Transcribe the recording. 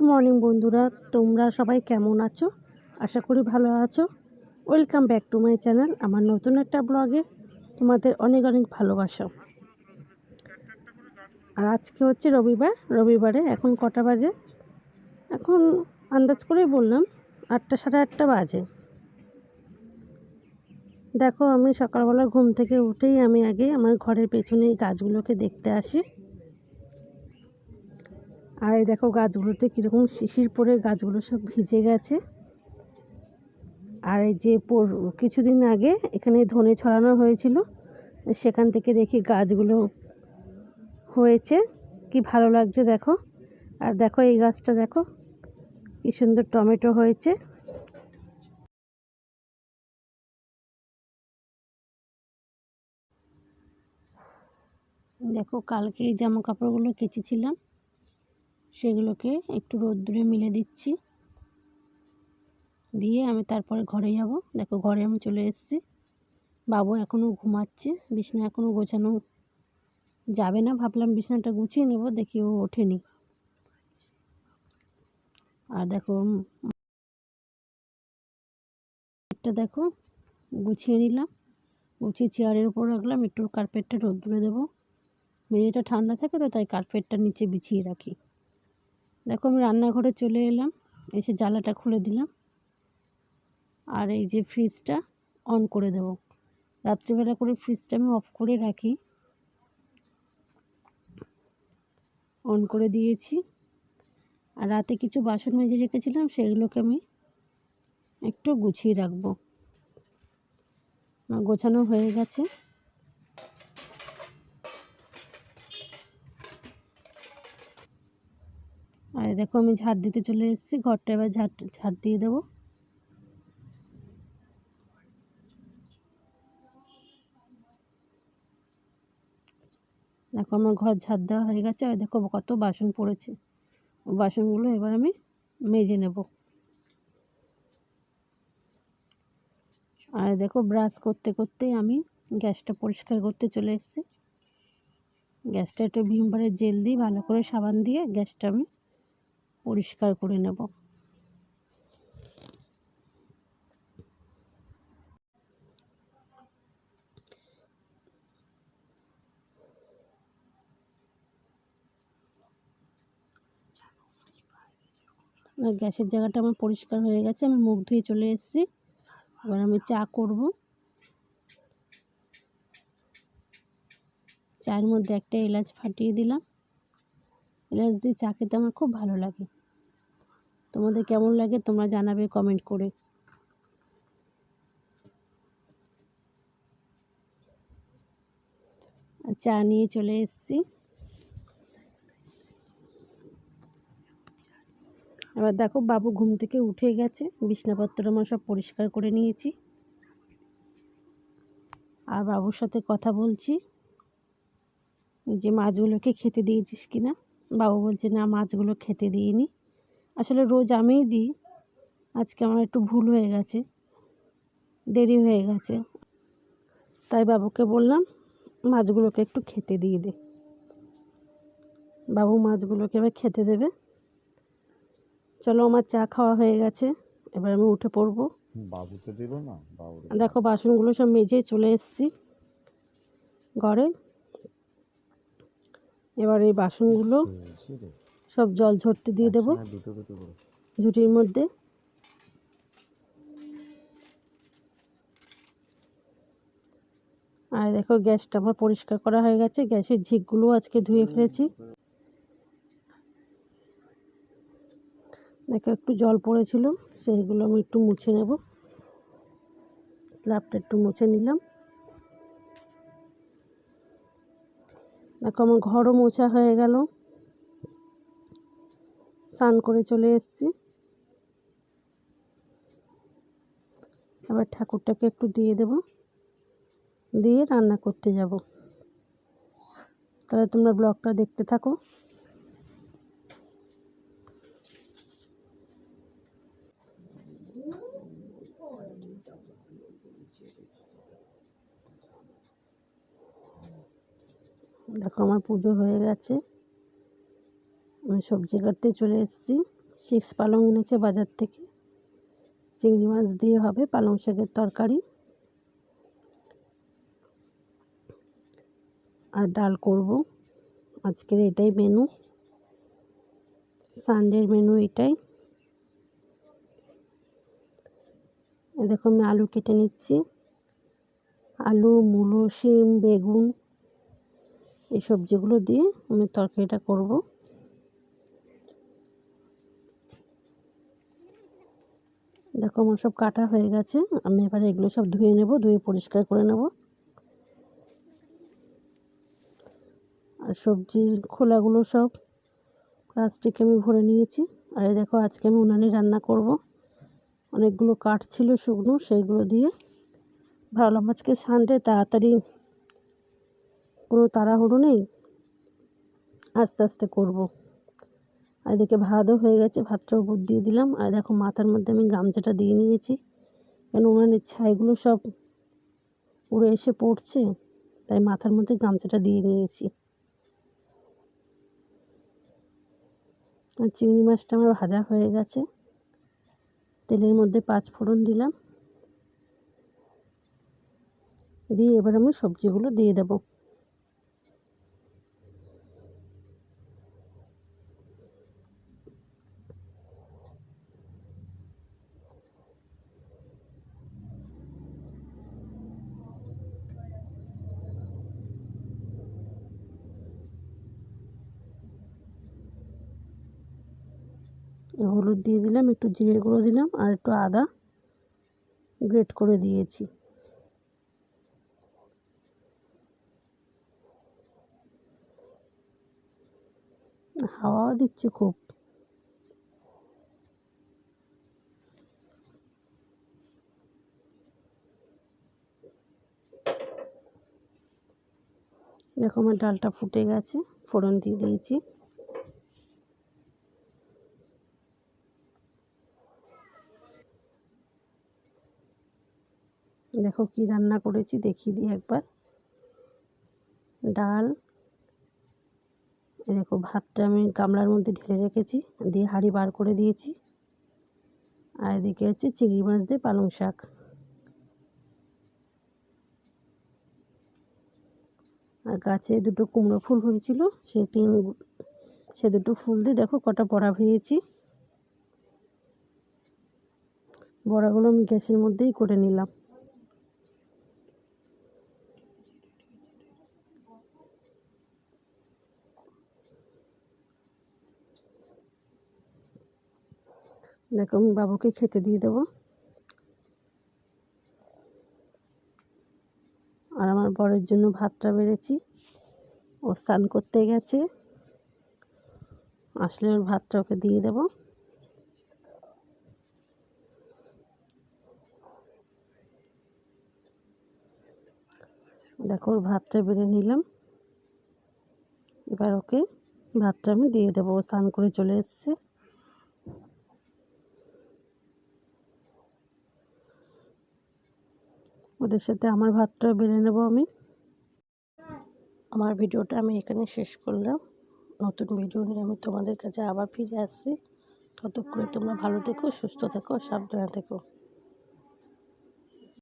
Good morning বন্ধুরা। তোমরা সবাই কেমন আছো? আশা করি ভালো আছো। Welcome back to my channel আমার নতুন একটা ব্লগে তোমাদের অনেক অনেক ভালোবাসা। আর আজকে হচ্ছে রবিবার। রবিবারে এখন কটা বাজে? এখন আন্দাজ করেই বললাম, আটটা সাড়ে আটটা বাজে। দেখো, আমি সকালবেলা ঘুম থেকে উঠেই আমি আগে আমার ঘরের পেছনে এই গাছগুলোকে দেখতে আসি। আর এই দেখো গাছগুলোতে কীরকম শিশির পরে গাছগুলো সব ভিজে গেছে। আর এই যে পোর- কিছুদিন আগে এখানে ধনে ছড়ানো হয়েছিল, সেখান থেকে দেখি গাছগুলো হয়েছে। কি ভালো লাগছে দেখো। আর দেখো এই গাছটা দেখো, কি সুন্দর টমেটো হয়েছে। দেখো কালকে এই জামা কাপড়গুলো কেচেছিলাম। সেগুলোকে একটু রোদ্দুরে মিলে দিচ্ছি। দিয়ে আমি তারপরে ঘরে যাব। দেখো ঘরে আমি চলে এসেছি। বাবু এখনও ঘুমাচ্ছে, বিছনা এখনও গোছানো যাবে না। ভাবলাম বিছানাটা গুছিয়ে নেব, দেখি ও ওঠেনি। আর দেখো, এটা দেখো, গুছিয়ে নিলাম। গুছিয়ে চেয়ারের উপর রাখলাম, একটু কার্পেটটা রোদ্দুরে দেবো। মেয়েটা ঠান্ডা থাকে তো, তাই কার্পেটটা নিচে বিছিয়ে রাখি। দেখো আমি রান্নাঘরে চলে এলাম, এসে জ্বালাটা খুলে দিলাম। আর এই যে ফ্রিজটা অন করে দেব। রাত্রিবেলা করে ফ্রিজটা আমি অফ করে রাখি। অন করে দিয়েছি। আর রাতে কিছু বাসন মেজে রেখেছিলাম, সেগুলোকে আমি একটু গুছিয়ে রাখব। গোছানো হয়ে গেছে আর এই দেখো আমি ঝাড় দিতে চলে এসেছি, ঘরটা এবার ঝাড় ঝাড় দিয়ে দেবো। দেখো আমার ঘর ঝাড় দেওয়া হয়ে গেছে, আর দেখো কত বাসন পড়েছে। বাসনগুলো এবার আমি মেজে নেব। আর দেখো ব্রাশ করতে করতে আমি গ্যাসটা পরিষ্কার করতে চলে এসেছি। গ্যাসটা একটু ভিমবারের জেল দিয়ে ভালো করে সাবান দিয়ে গ্যাসটা আমি পরিষ্কার করে নেব। গ্যাসের জায়গাটা আমার পরিষ্কার হয়ে গেছে, আমি মুখ ধুয়ে চলে এসেছি। এবার আমি চা করব। চায়ের মধ্যে একটা এলাচ ফাটিয়ে দিলাম। এলাচ দিয়ে চা খেতে আমার খুব ভালো লাগে। তোমাদের কেমন লাগে তোমরা জানাবে কমেন্ট করে। চা নিয়ে চলে এসেছি। এবার দেখো, বাবু ঘুম থেকে উঠে গেছে। বিছনাপত্র আমার সব পরিষ্কার করে নিয়েছি। আর বাবুর সাথে কথা বলছি। যে মাছগুলোকে খেতে দিয়েছিস কি না বাবু বলছে, না, মাছগুলো খেতে দিইনি। আসলে রোজ আমিই দিই। আজকে আমার একটু ভুল হয়ে গেছে। দেরি হয়ে গেছে। তাই বাবুকে বললাম মাছগুলোকে একটু খেতে দিয়ে দে। বাবু মাছগুলোকে এবার খেতে দেবে। চলো আমার চা খাওয়া হয়ে গেছে। এবার আমি উঠে পড়ব। বাবুকে দিল না? দেখো বাসনগুলো সব মেজে চলে এসেছি ঘরে। এবার এই বাসনগুলো সব জল ঝরতে দিয়ে দেবো দুটো দুটো ঝুটির মধ্যে। আর দেখো গ্যাসটা আমার পরিষ্কার করা হয়ে গেছে। গ্যাসের ঝিকগুলো আজকে ধুয়ে ফেলেছি। দেখো একটু জল পড়েছিল সেইগুলো আমি একটু মুছে নেব। স্ল্যাবটা একটু মুছে নিলাম। দেখো আমার ঘরও মোছা হয়ে গেল। স্নান করে চলে এসেছি। এবার ঠাকুরটাকে একটু দিয়ে দেব। দিয়ে রান্না করতে যাব। তাহলে তোমরা ব্লগটা দেখতে থাকো। দেখো আমার পুজো হয়ে গেছে। সবজি কাটতে চলে এসেছি। সিক্স পালং এনেছে বাজার থেকে। চিংড়ি মাছ দিয়ে হবে পালং শাকের তরকারি। আর ডাল করব। আজকের এটাই মেনু সানডের মেনু এটাই। দেখো আমি আলু কেটে নিচ্ছি। আলু, মূলো, শিম, বেগুন এই সবজিগুলো দিয়ে আমি তরকারিটা করব। দেখো আমার সব কাটা হয়ে গেছে। আমি এবার এগুলো সব ধুয়ে নেব, ধুয়ে পরিষ্কার করে নেব। আর সবজির খোলাগুলো সব প্লাস্টিকে আমি ভরে নিয়েছি। আর এই দেখো আজকে আমি উনানে রান্না করব। অনেকগুলো কাঠ ছিল শুকনো, সেইগুলো দিয়ে ভাবলাম আজকে সানডে তাড়াতাড়ি কোনো তাড়াহুড়ো নেই। আস্তে আস্তে করব। আর এদিকে ভাতও হয়ে গেছে, ভাতটাও উপর দিয়ে দিলাম। আর দেখো মাথার মধ্যে আমি গামছাটা দিয়ে নিয়েছি। কেন উনানের ছাইগুলো সব উড়ে এসে পড়ছে, তাই মাথার মধ্যে গামছাটা দিয়ে নিয়েছি। আর চিংড়ি মাছটা আমার ভাজা হয়ে গেছে। তেলের মধ্যে পাঁচ ফোড়ন দিলাম। দিয়ে এবার আমি সবজিগুলো দিয়ে দেবো। হলুদ দিয়ে দিলাম, একটু জিরে গুঁড়ো দিলাম আর একটু আদা গ্রেট করে দিয়েছি। হাওয়াও দিচ্ছে খুব। দেখো আমার ডালটা ফুটে গেছে, ফোড়ন দিয়ে দিয়েছি। দেখো কি রান্না করেছি দেখিয়ে দিই একবার। ডাল দেখো ভাতটা আমি গামলার মধ্যে ঢেলে রেখেছি, দিয়ে হাঁড়ি বার করে দিয়েছি। আর এদিকে হচ্ছে চিংড়ি মাছ দিয়ে পালং শাক। আর গাছে দুটো কুমড়ো ফুল হয়েছিল, সে তিন সে দুটো ফুল দিয়ে দেখো কটা বড়া ভেজেছি বড়াগুলো আমি গ্যাসের মধ্যেই করে নিলাম। দেখো, আমি বাবুকে খেতে দিয়ে দেবো। আর আমার বরের জন্য ভাতটা বেড়েছি। ও স্নান করতে গেছে। আসলে ওর ভাতটা ওকে দিয়ে দেবো। দেখো, ওর ভাতটা বেড়ে নিলাম। এবার ওকে ভাতটা আমি দিয়ে দেবো। ও স্নান করে চলে এসছে। ওদের সাথে আমার ভাতটা বেড়ে নেব আমি। আমার ভিডিওটা আমি এখানে শেষ করলাম। নতুন ভিডিও নিয়ে আমি তোমাদের কাছে আবার ফিরে আসছি। ততক্ষণে তোমরা ভালো থেকো, সুস্থ থেকো, সাবধানে থেকো।